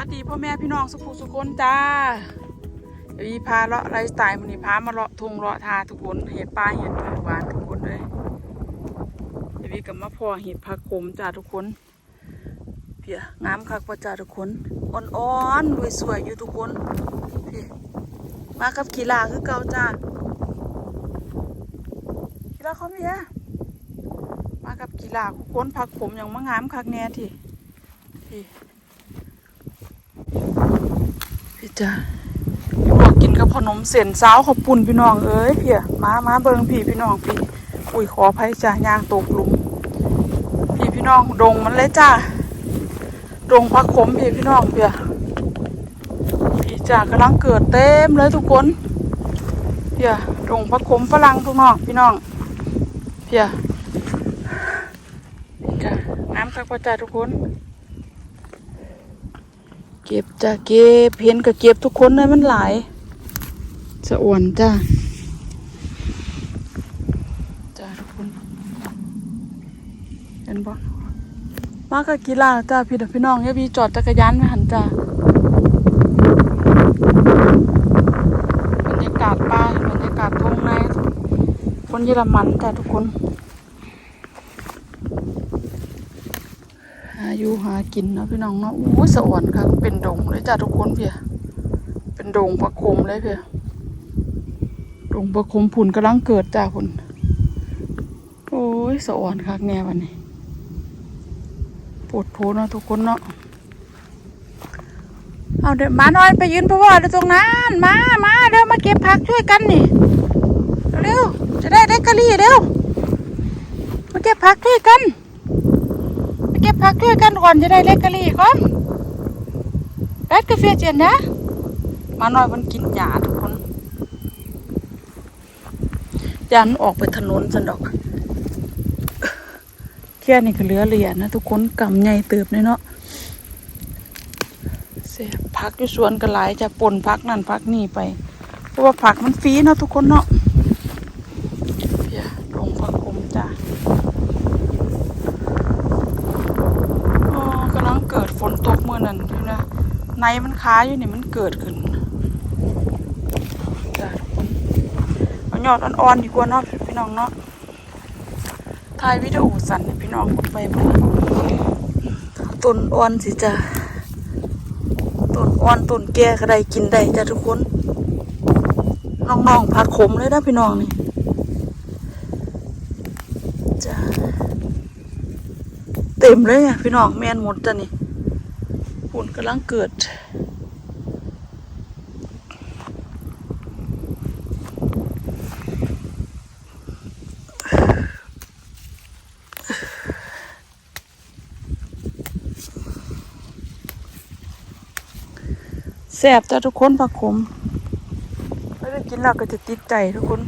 ัสดีพ่อแม่พี่น้องสุขุสุคนจ้าเดี๋ยวอีพาเลาะไลฟ์สไตล์มันนี่พามาเลาะทงเลาะทาทุกคนเห็ดปลาเห็ดหวานทุกคนเลยเดี๋ยวอีกับมาพอเห็ดผักขมจ้าทุกคนเพียงามคักว่าจ้าทุกคนอ่อนๆรวยสวยอยู่ทุกคนมากับกีฬาคือเก่าจ้ากีฬาเขาเพียมากับกีฬาทุกคนผักขมอย่างมะงามคักแน่ทีพี่ พี่ จ้าพี่บอกกินกับขนมเส้นสาวขอบปุ่นพี่น้องเอ้ยเพี่ยมามาเบิงพี่พี่น้องพี่อุ้ยขออภัยจ้าย่างตกหลุมพี่พี่น้องดงมันเลยจ้าดงพักขมพี่พี่น้องเพี่ยพี่จ้ากำลังเกิดเต็มเลยทุกคนเพี่ยดงพักขมฝรั่งทุกน้องพี่น้องเพี่ยพี่จ้าน้ำคักพระจาทุกคน เก็บจ้ะเก็บเห็นก็เก็บทุกคนเลยมันหลายสะอ่วนจ้าจ้าทุกคนเห็นบ่มากับกีฬาจ้าพี่เด็กพี่น้องอย่าพี่จอดจักรยานไว้หันจ้าบรรยากาศป่าบรรยากาศทุ่งนาคนเยอรมันจ้าทุกคน หา อยู่หากินเนาะพี่น้องเนาะอู้ยสะอ่อนค่ะเป็นดงเลยจ้าทุกคนเพียเป็นดงประคมเลยเพียดงประคมผุนกำลังเกิดจ้าผุนโอ้ยสะอ่อนคักแน่วันนี้ปวดโพเนาะทุกคนเนาะเอาเดี๋ยวมาหน่อยไปยืนเพราะว่าเดี๋ยวตรงนั้นมามาเดี๋ยวมาเก็บผักช่วยกันนี่เร็วจะได้ได้กะลี่เร็วมาเก็บผักช่วยกัน เก็บผักด้วยกันก่อนจะได้เล็กกะลี่ก่อนแป๊ดกาแฟเจียนนะ มาหน่อยมันกินหญ้าทุกคนยันออกไปถนนสันดอกแค่นี้ก็เหลือเหรียญนะทุกคนกำใหญ่เติบเลยเนาะเสียพักอยู่สวนกันหลายจะปนพักนั่นพักนี่ไป เพราะว่าผักมันฟรีเนาะทุกคนเนาะลงผักคมจ้า อ๋อกำลังเกิดฝ นนั้นอยู่นะในมันค้าอยู่นี่มันเกิดขึ้นจ้ะทุกคนเอายอดอ่อนๆดีกว่าเนาะพี่น้องเนาะถ่ายวิดีโอสั่นพี่น้องไปเบิ่งต้นอ่อนสิจ้ะต้นอ่อนต้นแก่ก็ได้กินได้จ้ะทุกคนน้องๆผักขมเลยนะพี่น้องนี่จ้ะเต็มเลยอะพี่น้องแมนหมดจ้ะนี่ นกำลังเกิดแซ่บจ้ะทุกคนผักขมไม่ได้กินแล้วก็จะติดใจทุกคน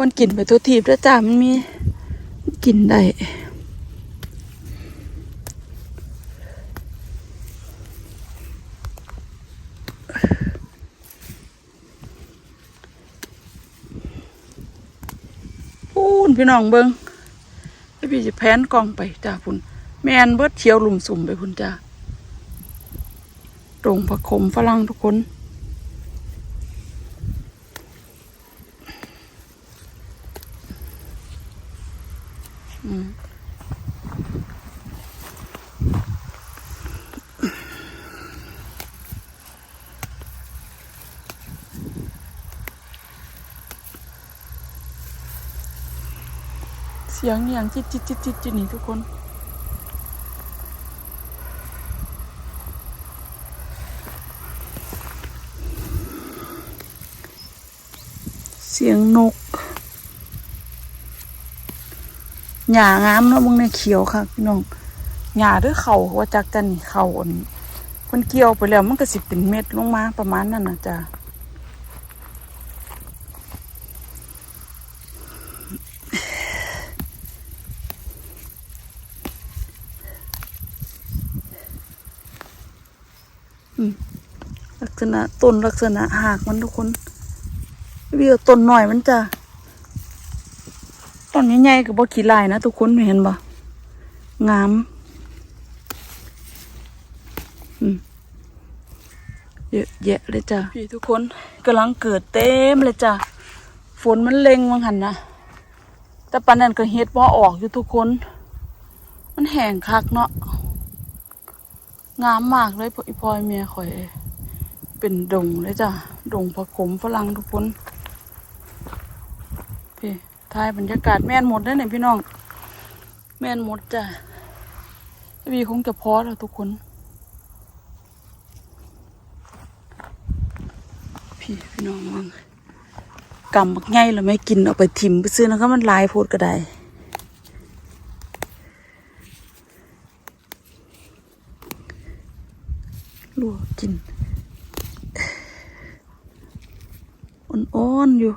มันกินไปตัวทีบแล้วจ้ามันมีกินได้พูนพี่น้องเบิงแล้วพี่จะแพนกล้องไปจ้าพุ่นแมนเบิดเขียวหลุมสุ่มไปพุ่นจ้าตรงผักขมฝรั่งทุกคน เสียงอย่างจิตจิตจิตจิตจิตนี่ทุกคนเสียงนก หญ้างามเนาะมึงในเขียวค่ะพี่น้องหญ้าหรือเขาว่าจักจันนี่เขาอันเพิ่นเกี่ยวไปแล้วมันก็สิเป็นเม็ดลงมาประมาณนั้นนะจ้ะลักษณะต้นลักษณะหากมันทุกคนพี่เอาต้นหน่อยมันจะต้น ใหญ่ๆก็บ่ขี้ลายนะทุกคนเห็นบ่งามอืมเยอะแยะเลยจ้ะพี่ทุกคนกำลังเกิดเต็มเลยจ้ะฝนมันเล็งมังหันนะแต่ปานนั้นก็เฮ็ดบ่ออกอยู่ทุกคน มันแห้งคักเนาะงามมากเลยพ่ออีพลอยเมียข่อย เป็นดงเลยจ้ะดงผักขมฝรั่งทุกคน ถ่ายบรรยากาศแม่นหมดได้เนี่ยพี่น้อง แม่นหมดจ้ะพี่คงจะพอแล้วทุกคนพี่พี่น้องมังกำบักไงแล้วไม่กินเอาไปทิมไปซื้อแล้วก็มันลายโพดก็ได้ลวกกินอ่อนๆอยู่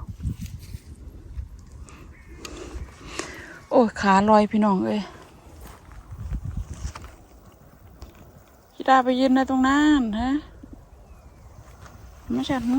อ้ขาลอยพี่น้องเอ้ยคิดาไปยืนในตรงนั้นฮะไม่ใช่หึ